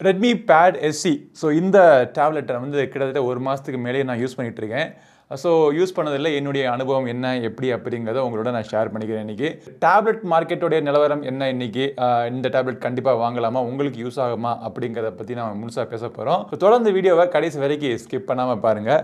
Redmi bad SC so இந்த டேப்லெட்டை வந்து கிட்டத்தட்ட ஒரு மாதத்துக்கு மேலே நான் யூஸ் பண்ணிகிட்டு இருக்கேன் ஸோ யூஸ் பண்ணதில் என்னுடைய அனுபவம் என்ன எப்படி அப்படிங்கிறத உங்களோட நான் ஷேர் பண்ணிக்கிறேன் இன்றைக்கி டேப்லெட் மார்க்கெட்டோடைய நிலவரம் என்ன இன்றைக்கி இந்த டேப்லெட் கண்டிப்பாக வாங்கலாமா? உங்களுக்கு யூஸ் ஆகுமா? அப்படிங்கிறத பற்றி நான் முழுசாக பேச போகிறோம் ஸோ தொடர்ந்து வீடியோவை கடைசி வரைக்கும் ஸ்கிப் பண்ணாமல் பாருங்கள்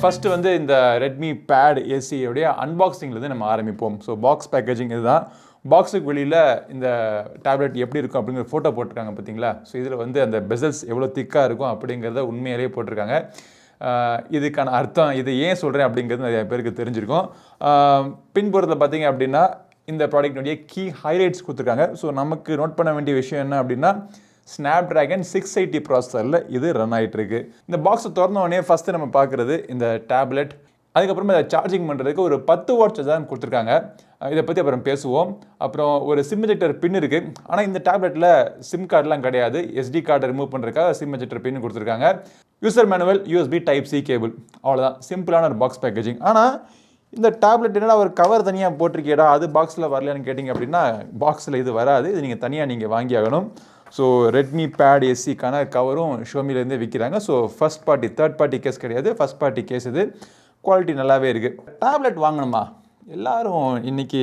ஃபஸ்ட்டு வந்து இந்த ரெட்மி பேட் ஏசியோடைய அன்பாக்சிங்லேருந்து நம்ம ஆரம்பிப்போம். ஸோ பாக்ஸ் பேக்கேஜிங் இதுதான். பாக்ஸுக்கு வெளியில் இந்த டேப்லெட் எப்படி இருக்கும் அப்படிங்கிற ஃபோட்டோ போட்டிருக்காங்க பார்த்தீங்களா? ஸோ இதில் வந்து அந்த பெசல்ஸ் எவ்வளோ திக்காக இருக்கும் அப்படிங்கிறத உண்மையிலேயே போட்டிருக்காங்க. இதுக்கான அர்த்தம் இது ஏன் சொல்கிறேன் அப்படிங்கிறது நிறைய பேருக்கு தெரிஞ்சிருக்கும். பின்புறத்தில் பார்த்தீங்க அப்படின்னா இந்த ப்ராடக்டினுடைய கீ ஹைலைட்ஸ் கொடுத்துருக்காங்க. ஸோ நமக்கு நோட் பண்ண வேண்டிய விஷயம் என்ன அப்படின்னா ஸ்னாப் ட்ராகன் சிக்ஸ் எயிட்டி ப்ராசஸரில் இது ரன் ஆகிட்டுருக்கு இந்த பாக்ஸை திறந்தவொடனே ஃபஸ்ட்டு நம்ம பார்க்குறது இந்த டேப்லெட் அதுக்கப்புறமா இதை சார்ஜிங் பண்ணுறதுக்கு ஒரு பத்து வாட்ச் தான் கொடுத்துருக்காங்க. இதை பற்றி அப்புறம் பேசுவோம். அப்புறம் ஒரு சிம் எஜெக்டர் பின் இருக்குது ஆனால் இந்த டேப்லெட்டில் சிம் கார்டெலாம் கிடையாது. எஸ்டி கார்டை ரிமூவ் பண்ணுறதுக்காக சிம் எஜெக்டர் பின் கொடுத்துருக்காங்க. User manual USB type C cable அவ்வளோதான் சிம்பிளான ஒரு பாக்ஸ் பேக்கேஜிங் ஆனால் இந்த டேப்லெட் என்னடா ஒரு கவர் தனியாக போட்டிருக்கேடா அது பாக்ஸில் வரலையான்னு கேட்டிங்க அப்படின்னா பாக்ஸில் இது வராது. இது நீங்கள் தனியாக நீங்கள் வாங்கி ஆகணும் ஸோ ரெட்மி பேட் எஸ்சிக்கான கவரும் ஷோமிலேருந்தே விற்கிறாங்க so first party third party case கிடையாது. ஃபஸ்ட் பார்ட்டி கேஸ் இது. குவாலிட்டி நல்லாவே இருக்குது டேப்லெட் வாங்கணுமா? எல்லாரும் இன்றைக்கி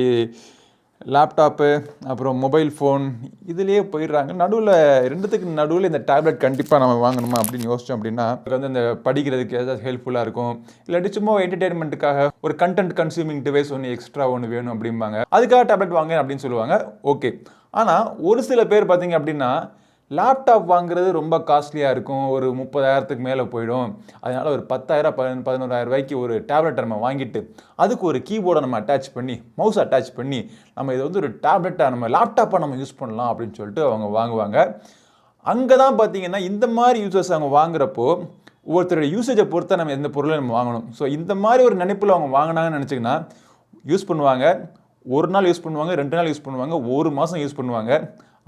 லேப்டாப்பு அப்புறம் மொபைல் ஃபோன் இதுலேயே போயிடுறாங்க. நடுவில் ரெண்டுத்துக்கு நடுவில் இந்த டேப்லெட் கண்டிப்பாக நம்ம வாங்கணுமா அப்படின்னு யோசிச்சோம் அப்படின்னா வந்து இந்த படிக்கிறதுக்கு ஏதாவது ஹெல்ப்ஃபுல்லாக இருக்கும். இல்லாட்டி சும்மா என்டர்டெயின்மெண்ட்டுக்காக ஒரு கண்டென்ட் கன்சியூமிங் டிவைஸ் ஒன்று எக்ஸ்ட்ரா ஒன்று வேணும் அப்படிம்பாங்க. அதுக்காக டேப்லெட் வாங்க அப்படின்னு சொல்லுவாங்க. ஓகே ஆனால் ஒரு சில பேர் பார்த்தீங்க அப்படின்னா லேப்டாப் வாங்குறது ரொம்ப காஸ்ட்லியாக இருக்கும். ஒரு முப்பதாயிரத்துக்கு மேலே போயிடும். அதனால் ஒரு பத்தாயிரம் பதின பதினோராயிரம் ரூபாய்க்கு ஒரு டேப்லெட்டை நம்ம வாங்கிட்டு அதுக்கு ஒரு கீபோர்டை நம்ம அட்டாச் பண்ணி மவுஸ் அட்டாச் பண்ணி நம்ம இதை வந்து ஒரு டேப்லெட்டாக நம்ம லேப்டாப்பாக நம்ம யூஸ் பண்ணலாம் அப்படின்னு சொல்லிட்டு அவங்க வாங்குவாங்க. அங்கே தான் பார்த்தீங்கன்னா இந்த மாதிரி யூசர்ஸ் அவங்க வாங்குறப்போ ஒவ்வொருத்தரோட யூசேஜை பொறுத்த நம்ம எந்த பொருளை நம்ம வாங்கணும். ஸோ இந்த மாதிரி ஒரு நினைப்பில் அவங்க வாங்கினாங்கன்னு நினச்சிங்கன்னா யூஸ் பண்ணுவாங்க. ஒரு நாள் யூஸ் பண்ணுவாங்க ரெண்டு நாள் யூஸ் பண்ணுவாங்க ஒரு மாதம் யூஸ் பண்ணுவாங்க.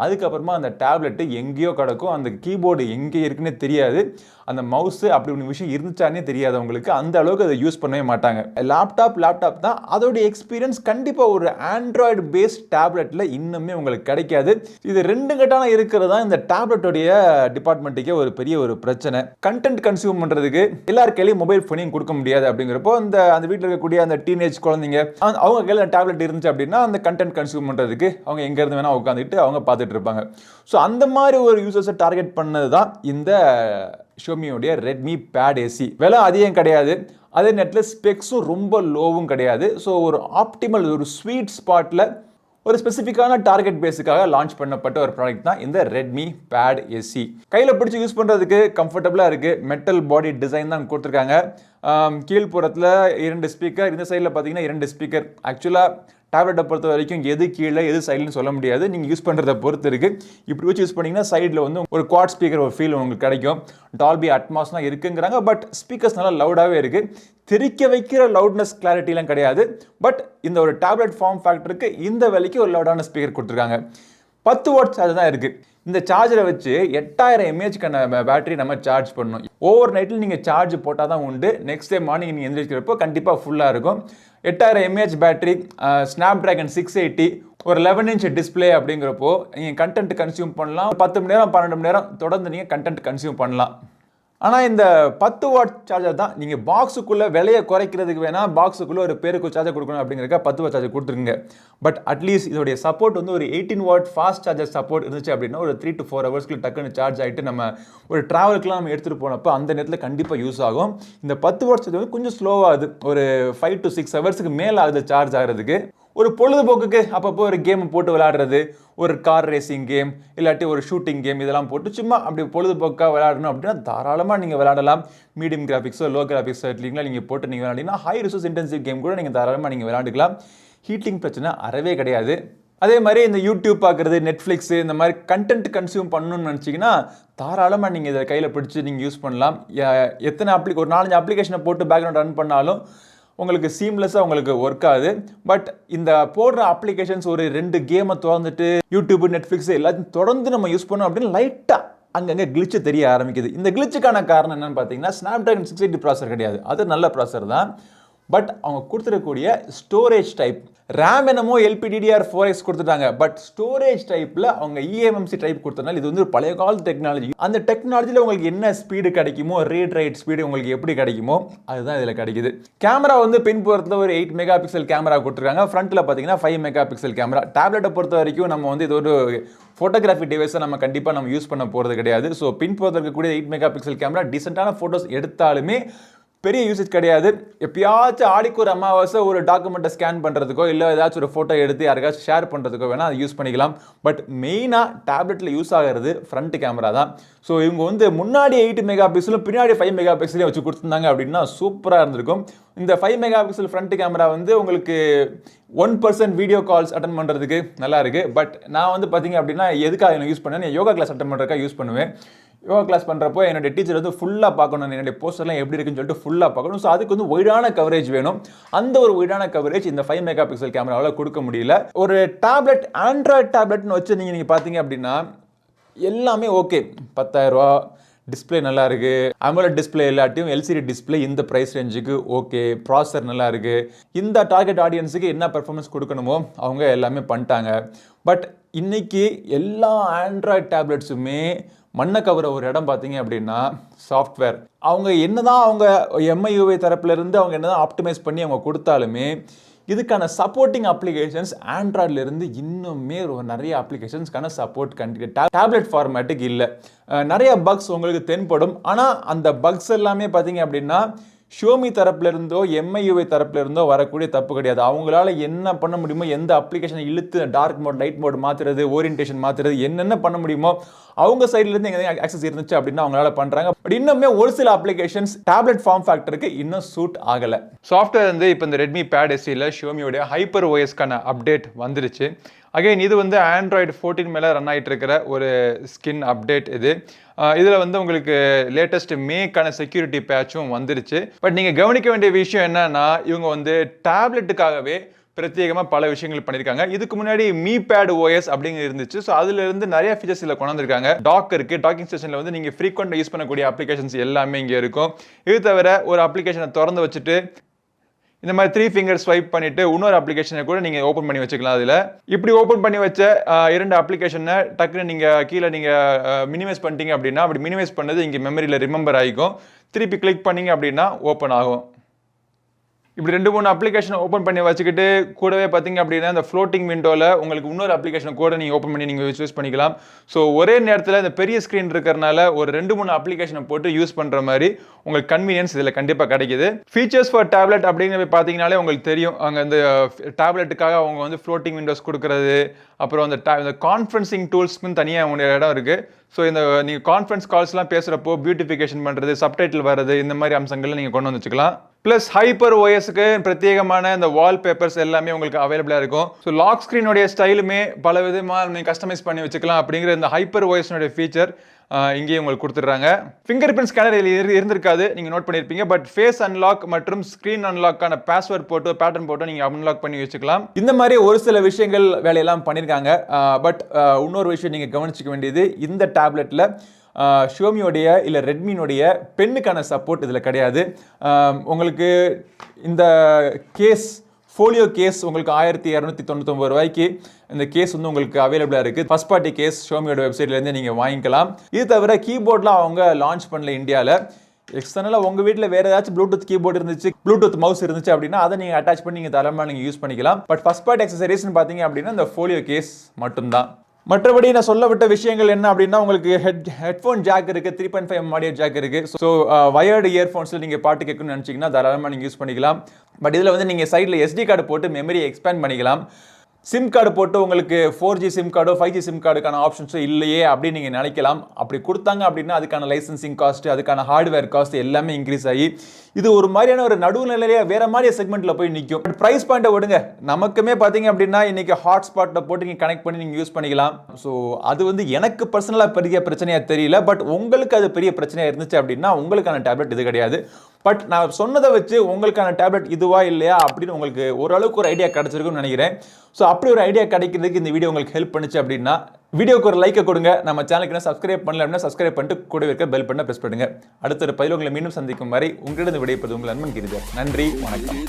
அதுக்கப்புறமா அந்த டேப்லெட்டு எங்கேயோ கிடக்கும். அந்த கீபோர்டு எங்கே இருக்குன்னே தெரியாது. அந்த மவுஸு அப்படி ஒன்று விஷயம் இருந்துச்சானே தெரியாது அவங்களுக்கு. அந்த அளவுக்கு அதை யூஸ் பண்ணவே மாட்டாங்க. லேப்டாப் லேப்டாப் தான். அதோடைய எக்ஸ்பீரியன்ஸ் கண்டிப்பாக ஒரு ஆண்ட்ராய்டு பேஸ்ட் டேப்லெட்டில் இன்னுமே உங்களுக்கு கிடைக்காது. இது ரெண்டு கட்டான இருக்கிறது தான் இந்த டேப்லெட்டோடைய டிபார்ட்மெண்ட்டுக்கே ஒரு பெரிய ஒரு பிரச்சனை. கண்டென்ட் கன்சியூம் பண்ணுறதுக்கு எல்லார் கையிலையும் மொபைல் ஃபோனையும் கொடுக்க முடியாது அப்படிங்கிறப்போ அந்த அந்த வீட்டில் இருக்கக்கூடிய அந்த டீனேஜ் குழந்தைங்க அவங்க- அவங்க கையில் டேப்லெட் இருந்துச்சு அப்படின்னா அந்த கண்டென்ட் கன்சியூம் பண்ணுறதுக்கு அவங்க எங்கேருந்து வேணால் உட்காந்துட்டு அவங்க பார்த்து பார்த்துட்டு இருப்பாங்க ஸோ அந்த மாதிரி ஒரு யூசர்ஸை டார்கெட் பண்ணது தான் இந்த ஷோமியோடைய ரெட்மி பேட் ஏசி விலை அதிகம் கிடையாது. அதே நேரத்தில் ஸ்பெக்ஸும் ரொம்ப லோவும் கிடையாது. ஸோ ஒரு ஆப்டிமல் ஒரு ஸ்வீட் ஸ்பாட்டில் ஒரு ஸ்பெசிஃபிக்கான டார்கெட் பேஸுக்காக லான்ச் பண்ணப்பட்ட ஒரு ப்ராடக்ட் தான் இந்த ரெட்மி பேட் எஸ்சி கையில் பிடிச்சி யூஸ் பண்ணுறதுக்கு கம்ஃபர்டபுளாக இருக்குது மெட்டல் பாடி டிசைன் தான் கொடுத்துருக்காங்க. கீழ்ப்புறத்தில் இரண்டு ஸ்பீக்கர் இந்த சைடில் பார்த்தீங்கன்னா இரண்டு ஸ்பீக்கர் ஆக்சுவலாக டேப்லெட்டை பொறுத்த வரைக்கும் எது கீழே எது சைடுன்னு சொல்ல முடியாது. நீங்கள் யூஸ் பண்ணுறத பொறுத்து இருக்குது இப்படி வச்சு யூஸ் பண்ணிங்கன்னா சைடில் வந்து ஒரு குவாட் ஸ்பீக்கர் ஒரு ஃபீல் உங்களுக்கு கிடைக்கும். டால்பி அட்மாஸ்லாம் இருக்குங்கிறாங்க பட் ஸ்பீக்கர்ஸ் நல்லா லவுடாகவே இருக்குது தெரிக்க வைக்கிற லவுட்னஸ் கிளாரிட்டிலாம் கிடையாது. பட் இந்த ஒரு டேப்லெட் ஃபார்ம் ஃபேக்டருக்கு இந்த விலைக்கு ஒரு லவுடான ஸ்பீக்கர் கொடுத்துருக்காங்க. பத்து வாட் சார்ஜ் தான் இருக்குது இந்த சார்ஜரை வச்சு எட்டாயிரம் எம்ஏஹெச்க்கான பேட்டரி நம்ம சார்ஜ் பண்ணணும். ஓவர் நைட்டில் நீங்கள் சார்ஜ் போட்டால் தான் உண்டு. நெக்ஸ்ட் டே மார்னிங் நீங்கள் எந்திரிக்கிறப்போ கண்டிப்பாக ஃபுல்லாக இருக்கும். எட்டாயிரம் mAh battery Snapdragon six eighty ஒரு லெவன் இன்ச் டிஸ்பிளே அப்படிங்கிறப்போ நீங்கள் கண்டென்ட் கன்சியூம் பண்ணலாம். ஒரு பத்து மணி நேரம் பன்னெண்டு மணி நேரம் தொடர்ந்து நீங்கள் கண்டென்ட் கன்சியூம் பண்ணலாம். ஆனால் இந்த பத்து வாட் சார்ஜர் தான் நீங்கள் பாக்ஸுக்குள்ளே விலையை குறைக்கிறதுக்கு வேணால் பாக்ஸுக்குள்ளே ஒரு பேருக்கு சார்ஜர் கொடுக்கணும் அப்படிங்கிறக்க பத்து வாட் சார்ஜர் கொடுத்துருங்க பட் அட்லீஸ்ட் இதோடைய சப்போர்ட் வந்து ஒரு eighteen watt fast charger support இருந்துச்சு அப்படின்னா ஒரு த்ரீ டு ஃபோர் ஹவர்ஸ்க்கு டக்குன்னு சார்ஜ் ஆகிட்டு நம்ம ஒரு ட்ராவலுக்குலாம் நம்ம எடுத்துகிட்டு போனப்போ அந்த நேரத்தில் கண்டிப்பாக யூஸ் ஆகும். இந்த பத்து வாட் சார்ஜர் வந்து கொஞ்சம் ஸ்லோவாகுது ஒரு ஃபைவ் டு சிக்ஸ் ஹவர்ஸுக்கு மேலே ஆகுது சார்ஜ் ஆகிறதுக்கு. ஒரு பொழுதுபோக்குக்கு அப்பப்போ ஒரு கேம் போட்டு விளையாடுறது ஒரு கார் ரேசிங் கேம் இல்லாட்டி ஒரு ஷூட்டிங் கேம் இதெல்லாம் போட்டு சும்மா அப்படி பொழுதுபோக்காக விளையாடணும் அப்படின்னா தாராளமாக நீங்கள் விளையாடலாம். மீடியம் கிராஃபிக்ஸோ லோ கிராஃபிக்ஸோ இல்லைங்களா நீங்கள் போட்டு நீங்கள் விளையாடிங்கன்னா ஹை ரிசோர்ஸ் இன்டென்சிவ் கேம் கூட நீங்கள் தாராளமாக நீங்கள் விளையாண்டுக்கலாம். ஹீட்டிங் பிரச்சனை அறவே கிடையாது. அதே மாதிரி இந்த யூடியூப் பார்க்குறது நெட்ஃப்ளிக்ஸு இந்த மாதிரி கண்டென்ட் கன்சியூம் பண்ணணும்னு நினச்சிங்கன்னா தாராளமாக நீங்கள் இதை கையில் பிடிச்சி நீங்கள் யூஸ் பண்ணலாம். எத்தனை அப்ளி ஒரு நாலஞ்சு அப்ளிகேஷனை போட்டு பேக்ரவுண்ட் ரன் பண்ணாலும் உங்களுக்கு சீம்லெஸ்ஸாக உங்களுக்கு ஒர்க் ஆகுது. பட் இந்த போடுற அப்ளிகேஷன்ஸ் ஒரு ரெண்டு கேமை திறந்துட்டு யூடியூப் நெட்ஃப்ளிக்ஸ் எல்லாத்தையும் தொடர்ந்து நம்ம யூஸ் பண்ணோம் அப்படின்னு லைட்டாக அங்கங்கே கிளிச்சு தெரிய ஆரம்பிக்குது. இந்த கிளிச்சுக்கான காரணம் என்னன்னு பார்த்தீங்கன்னா ஸ்னாப் ட்ராகன் சிக்ஸ் எயிட்டி ப்ராசர் கிடையாது. அது நல்ல ப்ராசர் தான். பட் அவங்க கொடுத்துருக்கக்கூடிய ஸ்டோரேஜ் டைப் ரேம் என்னமோ எல்பிடிடிஆர் ஃபோர் எக்ஸ் கொடுத்துட்டாங்க. பட் ஸ்டோரேஜ் டைப்பில் அவங்க இஎம்எம்சி டைப் கொடுத்தனால இது வந்து ஒரு பழைய கால டெக்னாலஜி அந்த டெக்னாலஜியில் உங்களுக்கு என்ன ஸ்பீடு கிடைக்குமோ ரீட் ரைட் ஸ்பீடு உங்களுக்கு எப்படி கிடைக்குமோ அதுதான் இதில் கிடைக்குது. கேமரா வந்து பின்புறத்தில் ஒரு எயிட் மெகா பிக்சல் கேமரா கொடுத்துருக்காங்க ஃப்ரண்ட்டில் பார்த்தீங்கன்னா ஃபைவ் மெகா பிக்சல் கேமரா டேப்லெட்டை பொறுத்த வரைக்கும் நம்ம வந்து இது ஒரு ஃபோட்டோகிராஃபி டிவைஸை நம்ம கண்டிப்பாக நம்ம யூஸ் பண்ண போகிறது கிடையாது. ஸோ பின்புறத்தில் இருக்கக்கூடிய எயிட் மெகா பிக்சல் கேமரா டீசெண்டான ஃபோட்டோஸ் எடுத்தாலுமே பெரிய யூசேஜ் கிடையாது. எப்பயாச்சும் ஆடிக்கு ஒரு அமாவாசை ஒரு டாக்குமெண்ட்டை ஸ்கேன் பண்ணுறதுக்கோ இல்லை ஏதாச்சும் ஒரு ஃபோட்டோ எடுத்து யாருக்காச்சும் ஷேர் பண்ணுறதுக்கோ வேணால் அதை யூஸ் பண்ணிக்கலாம். பட் மெயினாக டேப்லெட்டில் யூஸ் ஆகிறது ஃப்ரண்ட் கேமரா தான். ஸோ இவங்க வந்து முன்னாடி எயிட் மெகா பிக்சலும் பின்னாடி ஃபைவ் மெகா பிக்சலையும் வச்சு கொடுத்துருந்தாங்க அப்படின்னா சூப்பராக இருந்திருக்கும். இந்த five mega pixel front camera வந்து உங்களுக்கு one percent video calls attend பண்ணுறதுக்கு நல்லா இருக்குது பட் நான் வந்து பார்த்தீங்க அப்படின்னா எதுக்காக நான் யூஸ் பண்ணேன் யோகா கிளாஸ் அட்டன் பண்ணுறதுக்காக யூஸ் பண்ணுவேன். யோகா கிளாஸ் பண்ணுறப்போ என்னோட டீச்சர் வந்து ஃபுல்லாக பார்க்கணும். என்னுடைய போஸ்டர்லாம் எப்படி இருக்குன்னு சொல்லிட்டு ஃபுல்லாக பார்க்கணும். ஸோ அதுக்கு வந்து ஒய்டான கவரேஜ் வேணும். அந்த ஒரு ஒய்டான கவரேஜ் இந்த ஃபைவ் மெகா பிக்சல் கேமராவில் கொடுக்க முடியல. ஒரு டேப்லெட் ஆண்ட்ராய்ட் டேப்லெட்னு வச்சு நீங்கள் நீங்கள் பார்த்தீங்க அப்படின்னா எல்லாமே ஓகே பத்தாயிரரூவா டிஸ்பிளே நல்லா இருக்குது AMOLED டிஸ்பிளே இல்லாட்டியும் எல்சிடி டிஸ்பிளே இந்த ப்ரைஸ் ரேஞ்சுக்கு ஓகே ப்ராசர் நல்லா இருக்குது இந்த டார்கெட் ஆடியன்ஸுக்கு என்ன பெர்ஃபார்மன்ஸ் கொடுக்கணுமோ அவங்க எல்லாமே பண்ணிட்டாங்க. பட் இன்னைக்கு எல்லா ஆண்ட்ராய்ட் டேப்லெட்ஸுமே மண்ணை கவர ஒரு இடம் பார்த்தீங்க அப்படின்னா சாஃப்ட்வேர் அவங்க என்ன தான் அவங்க எம்ஐயூஐ தரப்புலேருந்து அவங்க அவங்க என்னதான் ஆப்டிமைஸ் பண்ணி அவங்க கொடுத்தாலுமே இதுக்கான சப்போர்ட்டிங் அப்ளிகேஷன்ஸ் ஆண்ட்ராய்ட்லேருந்து இன்னுமே ஒரு நிறைய அப்ளிகேஷன்ஸ்க்கான சப்போர்ட் கண்டி டேப்லெட் ஃபார்மேட்டுக்கு இல்லை. நிறைய பக்ஸ் உங்களுக்கு தென்படும். ஆனால் அந்த பக்ஸ் எல்லாமே பார்த்தீங்க அப்படின்னா ஷோமி தரப்புலேருந்தோ எம்ஐயுஐ எம்ஐயூஐ வரக்கூடிய தப்பு கிடையாது. அவங்களால என்ன பண்ண முடியுமோ எந்த அப்ளிகேஷனை இழுத்து டார்க் மோட் லைட் மோட் மாற்றுறது ஓரியன்டேஷன் மாற்றுறது என்னென்ன பண்ண முடியுமோ அவங்க சைட்லேருந்து எங்கே ஆக்சஸ் இருந்துச்சு அப்படின்னா அவங்களால பண்ணுறாங்க பட் இன்னுமே ஒரு சில அப்ளிகேஷன்ஸ் டேப்லெட் ஃபார்ம் ஃபேக்டருக்கு இன்னும் சூட் ஆகலை. சாஃப்ட்வேர் வந்து இப்போ இந்த ரெட்மி பேட் எஸ்சியில் ஷோமியோடைய ஹைப்பர் ஓஎஸ்க்கான அப்டேட் வந்துருச்சு. அகைன் இது வந்து ஆண்ட்ராய்டு ஃபோர்டீன் மேலே ரன் ஆகிட்டு இருக்கிற ஒரு ஸ்கின் அப்டேட் இது. இதில் வந்து உங்களுக்கு லேட்டஸ்ட் மேக்கான செக்யூரிட்டி பேட்சும் வந்துருச்சு. பட் நீங்கள் கவனிக்க வேண்டிய விஷயம் என்னன்னா இவங்க வந்து டேப்லெட்டுக்காகவே பிரத்யேகமாக பல விஷயங்கள் பண்ணியிருக்காங்க இதுக்கு முன்னாடி மீ பேட் ஓஎஸ் அப்படிங்கிறது இருந்துச்சு. ஸோ அதுலேருந்து நிறைய ஃபீச்சர்ஸ் இதில் கொண்டாந்துருக்காங்க. டாக் இருக்குது டாக்கிங் ஸ்டேஷனில் வந்து நீங்கள் ஃப்ரீக்வெண்ட் யூஸ் பண்ணக்கூடிய அப்ளிகேஷன்ஸ் எல்லாமே இங்கே இருக்கும். இது தவிர ஒரு அப்ளிகேஷனை திறந்து வச்சுட்டு இந்த மாதிரி த்ரீ ஃபிங்கர் ஸ்வைப் பண்ணிட்டு இன்னொரு அப்ளிகேஷனை கூட நீங்கள் ஓப்பன் பண்ணி வச்சுக்கலாம் அதில். இப்படி ஓப்பன் பண்ணி வச்ச இரண்டு அப்ளிகேஷனை டக்குன்னு நீங்கள் கீழே நீங்கள் மினிமைஸ் பண்ணிட்டீங்க அப்படின்னா அப்படி மினிமைஸ் பண்ணது இங்கே மெமரியில் ரிமெம்பர் ஆகிக்கும். திருப்பி கிளிக் பண்ணீங்க அப்படின்னா ஓப்பன் ஆகும். இப்படி ரெண்டு மூணு அப்ளிகேஷன் ஓப்பன் பண்ணி வச்சுக்கிட்டு கூடவே பார்த்தீங்க அப்படின்னா இந்த ஃப்ளோட்டிங் விண்டோவில் உங்களுக்கு இன்னொரு அப்ளிகேஷன் கூட நீங்கள் ஓப்பன் பண்ணி நீங்கள் யூஸ் பண்ணிக்கலாம். ஸோ ஒரே நேரத்தில் இந்த பெரிய ஸ்க்ரீன் இருக்கிறனால ஒரு ரெண்டு மூணு அப்ளிகேஷனை போட்டு யூஸ் பண்ணுற மாதிரி உங்களுக்கு கன்வீனியன்ஸ் இதில் கண்டிப்பாக கிடைக்குது. ஃபீச்சர்ஸ் ஃபார் டேப்லெட் அப்படிங்கிறது பார்த்தீங்கனாலே உங்களுக்கு தெரியும். அங்கே இந்த டேப்லெட்டுக்காக அவங்க வந்து ஃப்ளோட்டிங் விண்டோஸ் கொடுக்குறது அப்புறம் அந்த ta- இந்த கான்ஃபரன்சிங் டூல்ஸ்க்குன்னு தனியாக அவங்க இடம் இருக்குது ஸோ இந்த நீங்கள் கான்ஃபரன்ஸ் கால்ஸ்லாம் பேசுகிறப்போ பியூட்டிஃபிகேஷன் பண்ணுறது சப்டைட்டில் வர்றது இந்த மாதிரி அம்சங்களை நீங்கள் கொண்டு வந்து வச்சுக்கலாம். ப்ளஸ் ஹைப்பர் ஓஎஸ்க்கு பிரத்யேகமான இந்த வால் பேப்பர்ஸ் எல்லாமே உங்களுக்கு அவைலபிளாக இருக்கும். ஸோ லாக் ஸ்க்ரீனுடைய ஸ்டைலுமே பல விதமாக நீங்கள் கஸ்டமைஸ் பண்ணி வச்சுக்கலாம் அப்படிங்கிற இந்த ஹைப்பர் ஓஎஸ்னுடைய ஃபீச்சர் இங்கேயே உங்களுக்கு கொடுத்துட்றாங்க. ஃபிங்கர் பிரிண்ட் ஸ்கேனர் இருந்திருக்காது. நீங்கள் நோட் பண்ணியிருப்பீங்க பட் ஃபேஸ் அன்லாக் மற்றும் ஸ்க்ரீன் அன்லாக்கான பாஸ்வேர்ட் போட்டு பேட்டர்ன் போட்டு நீங்கள் அன்லாக் பண்ணி வச்சுக்கலாம். இந்த மாதிரி ஒரு சில விஷயங்கள் வேலையெல்லாம் பண்ணியிருக்காங்க பட் இன்னொரு விஷயம் நீங்கள் கவனிச்சிக்க வேண்டியது இந்த டேப்லெட்டில் ஷியோமியோடைய இல்லை ரெட்மினுடைய பெண்ணுக்கான சப்போர்ட் இதில் கிடையாது. உங்களுக்கு இந்த கேஸ் ஃபோலியோ கேஸ் உங்களுக்கு ஆயிரத்தி இரநூத்தி தொண்ணூத்தொம்பது ரூபாய்க்கு இந்த கேஸ் வந்து உங்களுக்கு அவைலபிளாக இருக்குது ஃபஸ்ட் பார்ட்டி கேஸ் ஷோமியோட வெப்சைட்லேருந்து நீங்கள் வாங்கிக்கலாம். இது தவிர கீபோர்ட்லாம் அவங்க லான்ச் பண்ணல இந்தியாவில் எக்ஸ்டர்னலாக உங்கள் வீட்டில் வேறு ஏதாச்சும் ப்ளூடூத் கீபோர்டு இருந்துச்சு ப்ளூடூத் மவுஸ் இருந்துச்சு அப்படின்னா அதை நீங்கள் அட்டாச் பண்ணி நீங்கள் தரமாக நீங்கள் யூஸ் பண்ணிக்கலாம். பட் ஃபஸ்ட் பார்ட் எக்ஸசரிஸ்னு பார்த்தீங்க அப்படின்னா இந்த ஃபோலியோ கேஸ் மட்டும்தான். மற்றபடி நான் சொல்ல விட்ட விஷயங்கள் என்ன அப்படின்னா உங்களுக்கு ஹெட் ஹெட்ஃபோன் ஜாக் இருக்குது three point five audio jack இருக்குது ஸோ வயர்டு இயர்ஃபோன்ஸில் நீங்கள் பாட்டு கேட்கணும்னு நினச்சிங்கன்னா தாராளமாக நீங்கள் யூஸ் பண்ணிக்கலாம். பட் இதில் வந்து நீங்கள் சைடில் எஸ்டி கார்டு போட்டு மெமரியை எக்ஸ்பேண்ட் பண்ணிக்கலாம். சிம் கார்டு போட்டு உங்களுக்கு ஃபோர் ஜி சிம் கார்டோ ஃபைவ் ஜி சிம் கார்டுக்கான ஆப்ஷன்ஸும் இல்லையே அப்படின்னு நீங்கள் நினைக்கலாம். அப்படி கொடுத்தாங்க அப்படின்னா அதுக்கான லைசன்சிங் காஸ்ட் அதுக்கான ஹார்ட்வேர் காஸ்ட் எல்லாமே இன்க்ரீஸ் ஆகி இது ஒரு மாதிரியான ஒரு நடுவுநிலையாக வேற மாதிரி செக்மெண்ட்டில் போய் நிற்கும் பட் ப்ரைஸ் பாயிண்ட்டை விடுங்க. நமக்குமே பார்த்தீங்க அப்படின்னா இன்றைக்கி ஹாட்ஸ்பாட்டில் போட்டு நீங்கள் கனெக்ட் பண்ணி நீங்கள் யூஸ் பண்ணிக்கலாம். ஸோ அது வந்து எனக்கு பர்சனலாக பெரிய பிரச்சனையாக தெரியல. பட் உங்களுக்கு அது பெரிய பிரச்சனையாக இருந்துச்சு அப்படின்னா உங்களுக்கான டேப்லெட் இது கிடையாது. பட் நான் சொன்னதை வச்சு உங்களுக்கான டேப்லெட் இதுவா இல்லையா அப்படின்னு உங்களுக்கு ஓரளவுக்கு ஒரு ஐடியா கிடச்சிருக்குன்னு நினைக்கிறேன். ஸோ அப்படி ஒரு ஐடியா கிடைக்கிறதுக்கு இந்த வீடியோ உங்களுக்கு ஹெல்ப் பண்ணுச்சு அப்படின்னா வீடியோக்கு ஒரு லைக்கை கொடுங்க. நம்ம சேனலுக்கு என்ன சப்ஸ்கிரைப் பண்ணல அப்படின்னா சப்ஸ்கிரைப் பண்ணிட்டு கூட இருக்க பெல் பண்ண ப்ரெஸ் பண்ணுங்க. அடுத்த ஒரு பதில் உங்களை மீண்டும் சந்திக்கும் வரை உங்களிடம் விடைப்பது உங்கள் அன்பன் கிரிதர் நன்றி வணக்கம்.